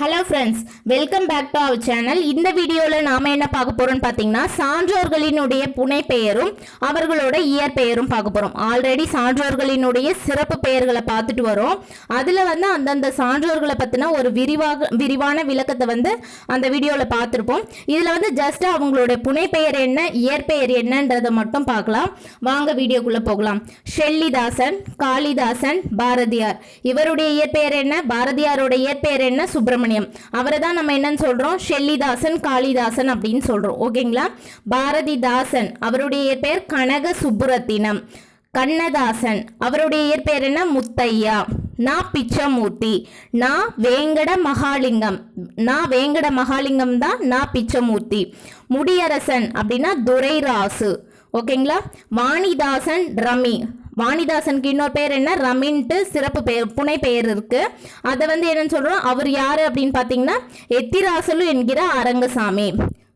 Hello friends welcome back to our channel இந்த வீடியோவில் நாம் என்ன பார்க்க போகிறோம்னு பார்த்தீங்கன்னா சான்றோர்களினுடைய புனை பெயரும் அவர்களோட இயற்பெயரும் பார்க்க போகிறோம் ஆல்ரெடி சான்றோர்களினுடைய சிறப்பு பெயர்களை பார்த்துட்டு வரோம். அதில் வந்து அந்தந்த சான்றோர்களை பற்றின ஒரு விரிவாக விரிவான விளக்கத்தை வந்து அந்த வீடியோவில் பார்த்துருப்போம். இதில் வந்து ஜஸ்ட் அவங்களுடைய புனை பெயர் என்ன இயற்பெயர் என்னன்றதை மட்டும் பார்க்கலாம். வாங்க வீடியோக்குள்ளே போகலாம். ஷெல்லிதாசன் காளிதாசன் பாரதியார். இவருடைய இயற்பெயர் என்ன? பாரதியாரோட இயற்பெயர் என்ன? சுப்பிரமணியம். அவரை தான் நம்ம என்னன்னு சொல்றோம்? ஷெல்லிதாசன் காளிதாசன் அப்படின்னு சொல்றோம். ஓகேங்களா? பாரதிதாசன் அவருடைய இயற்பெயர் கனக சுப்புரத்தினம் கண்ணதாசன் அவருடைய இயற்பெயர் என்ன? முத்தையா. நா பிச்சமூர்த்தி. நா வேங்கட மகாலிங்கம். நா வேங்கட மகாலிங்கம் தான் நா பிச்சமூர்த்தி. முடியரசன் அப்படின்னா துரைராசு. ஓகேங்களா? வாணிதாசன் ரமி. வாணிதாசனுக்கு இன்னொரு பேர் என்ன? ரமின்ட்டு சிறப்பு பெயர் புனை பெயர் இருக்கு. அதை வந்து என்னன்னு சொல்றோம்? அவர் யாரு அப்படின்னு பார்த்தீங்கன்னா எத்திராசலு என்கிற அரங்கசாமி.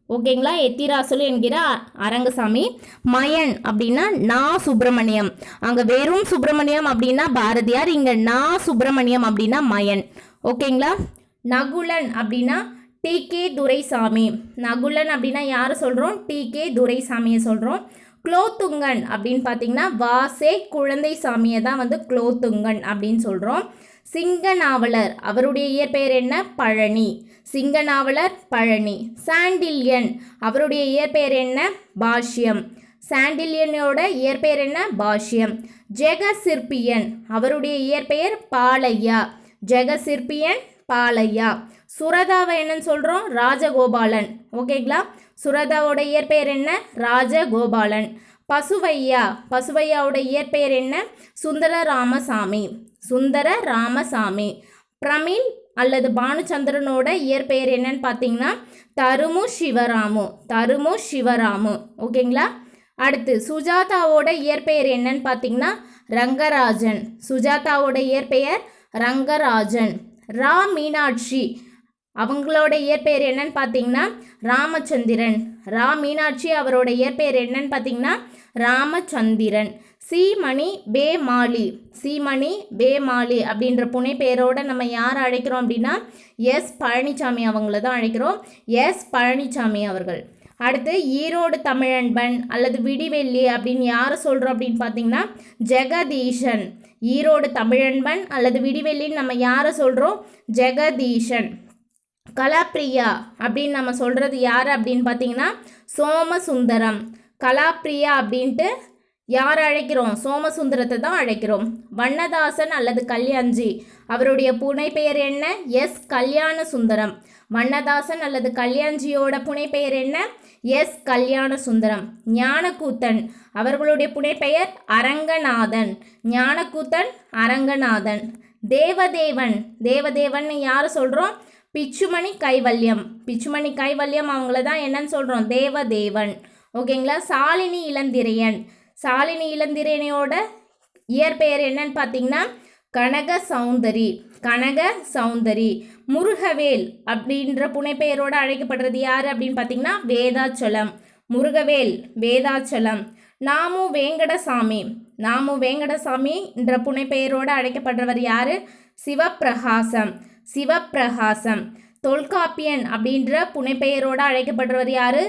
ஓகேங்களா? எத்திராசலு என்கிற அ- அரங்கசாமி. மயன் அப்படின்னா நா சுப்பிரமணியம். அங்கே வெறும் சுப்பிரமணியம் அப்படின்னா பாரதியார் இங்கே நா சுப்பிரமணியம் அப்படின்னா மயன். ஓகேங்களா? நகுலன் அப்படின்னா டி கே துரைசாமி. நகுலன் அப்படின்னா யாரை சொல்கிறோம் டி கே துரைசாமியை சொல்கிறோம் குலோத்துங்கன் அப்படின்னு பார்த்தீங்கன்னா வாசே குழந்தை சாமியை தான் வந்து குலோத்துங்கன் அப்படின்னு சொல்கிறோம் சிங்க நாவலர் அவருடைய இயற்பெயர் என்ன? பழனி. சிங்க நாவலர் பழனி. சாண்டில்யன் அவருடைய இயற்பெயர் என்ன? பாஷ்யம். சாண்டில்யனோட இயற்பெயர் என்ன? பாஷ்யம். ஜெகசிற்பியன் அவருடைய இயற்பெயர் பாலையா. ஜெகசிற்பியன் பாலையா. சுரதாவை என்னன்னு சொல்கிறோம் ராஜகோபாலன். ஓகேங்களா? சுரதாவோட இயற்பெயர் என்ன? ராஜகோபாலன். பசுவையா? பசுவையாவோட இயற்பெயர் என்ன? சுந்தர ராமசாமி சுந்தர ராமசாமி பிரமீன் அல்லது பானுச்சந்திரனோட இயற்பெயர் என்னன்னு பார்த்தீங்கன்னா தருமு சிவராமு. தருமு சிவராமு. ஓகேங்களா? அடுத்து சுஜாதாவோட இயற்பெயர் என்னன்னு பார்த்தீங்கன்னா ரங்கராஜன். சுஜாதாவோட இயற்பெயர் ரங்கராஜன். ரா மீனாட்சி. அவங்களோட இயற்பெயர் என்னன்னு பார்த்தீங்கன்னா ராமச்சந்திரன். ரா மீனாட்சி அவரோட இயற்பெயர் என்னன்னு பார்த்தீங்கன்னா ராமச்சந்திரன். சீமணி பேமாலி சீமணி பேமாலி அப்படின்ற புனை பெயரோட நம்ம யார் அழைக்கிறோம் அப்படின்னா எஸ் பழனிசாமி அவங்கள தான் அழைக்கிறோம். எஸ் பழனிசாமி அவர்கள். அடுத்து ஈரோடு தமிழன்பன் அல்லது விடிவெள்ளி அப்படின்னு யாரை சொல்கிறோம் அப்படின்னு பார்த்தீங்கன்னா ஜெகதீஷன். ஈரோடு தமிழன்பன் அல்லது விடிவெள்ளின்னு நம்ம யாரை சொல்கிறோம் ஜெகதீஷன். கலாப்ரியா அப்படின்னு நம்ம சொல்கிறது யார் அப்படின்னு பார்த்தீங்கன்னா சோமசுந்தரம். கலாப்ரியா அப்படின்ட்டு யார் அழைக்கிறோம்? சோமசுந்தரத்தை தான் அழைக்கிறோம். வண்ணதாசன் அல்லது கல்யாண்ஜி. அவருடைய புனைப்பெயர் என்ன? எஸ். கல்யாண சுந்தரம் வண்ணதாசன் அல்லது கல்யாண்ஜியோட புனைப்பெயர் என்ன? எஸ். கல்யாண சுந்தரம் ஞானக்கூத்தன். அவர்களுடைய புனைப்பெயர் அரங்கநாதன். ஞானக்கூத்தன் அரங்கநாதன். தேவதேவன். தேவதேவன் யார் சொல்கிறோம் பிச்சுமணி கைவல்யம். பிச்சுமணி கைவல்யம் அவங்கள தான் என்னன்னு சொல்கிறோம் தேவதேவன். ஓகேங்களா? சாலினி இளந்திரையன். சாலினி இளந்திரையனோட இயற்பெயர் என்னன்னு பார்த்தீங்கன்னா கனக சௌந்தரி. கனக சௌந்தரி. முருகவேல் அப்படின்ற புனைப்பெயரோடு அழைக்கப்படுறது யார் அப்படின்னு பார்த்தீங்கன்னா வேதாச்சலம். முருகவேல் வேதாச்சலம். நாமு வேங்கடசாமி. நாமு வேங்கடசாமி என்ற புனைப்பெயரோடு அழைக்கப்படுறவர் யார்? சிவப்பிரகாசம். சிவப்பிரகாசம். தொல்காப்பியன் அப்படின்ற புனைப்பெயரோடு அழைக்கப்படுறவர் யார்?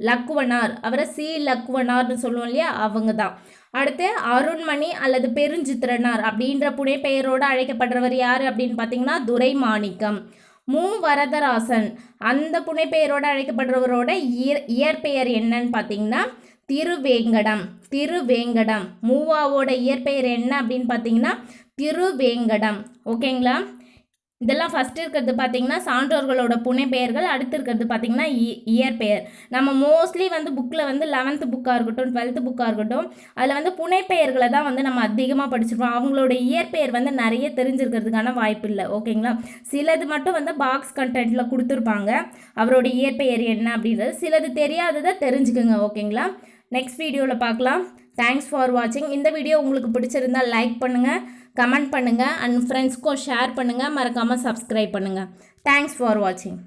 லக்குவனார். அவரை சி. லக்குவனார்னு சொல்லுவோம் இல்லையா? அவங்க தான் அடுத்து அருண்மணி அல்லது பெருஞ்சித்திரனார் அப்படின்ற புனைப்பெயரோடு அழைக்கப்படுறவர் யார் அப்படின்னு பார்த்தீங்கன்னா துரைமாணிக்கம். மு. வரதராசன். அந்த புனைப்பெயரோடு அழைக்கப்படுறவரோட இயற் இயற்பெயர் என்னன்னு பார்த்தீங்கன்னா திருவேங்கடம். திருவேங்கடம். மூவாவோட இயற்பெயர் என்ன அப்படின்னு பார்த்தீங்கன்னா திருவேங்கடம். ஓகேங்களா? இதெல்லாம் ஃபஸ்ட் இருக்கிறது பார்த்தீங்கன்னா சான்றோர்களோட புனைப்பெயர்கள் அடுத்து இருக்கிறது பார்த்தீங்கன்னா இ- இயற்பெயர். நம்ம மோஸ்ட்லி வந்து புக்கில் வந்து லெவன்த்து புக்காக இருக்கட்டும் டுவெல்த்து புக்காக இருக்கட்டும் அதில் வந்து புனைப்பெயர்களை தான் வந்து நம்ம அதிகமாக படிச்சிருப்போம். அவங்களோட இயற்பெயர் வந்து நிறைய தெரிஞ்சிருக்கிறதுக்கான வாய்ப்பு இல்லை ஓகேங்களா? சிலது மட்டும் வந்து பாக்ஸ் கண்டென்ட்டில் கொடுத்துருப்பாங்க. அவரோட இயற்பெயர் என்ன அப்படின்றது சிலது தெரியாததை தெரிஞ்சுக்குங்க ஓகேங்களா? நெக்ஸ்ட் வீடியோவில் பார்க்கலாம். தேங்க்ஸ் ஃபார் வாட்சிங் இந்த வீடியோ உங்களுக்கு பிடிச்சிருந்தா லைக் பண்ணுங்கள் கமெண்ட் பண்ணுங்கள் அண்ட் ஃப்ரெண்ட்ஸ்க்கும் ஷேர் பண்ணுங்கள் மறக்காமல் சப்ஸ்கிரைப் பண்ணுங்கள் தேங்க்ஸ் ஃபார் வாட்சிங்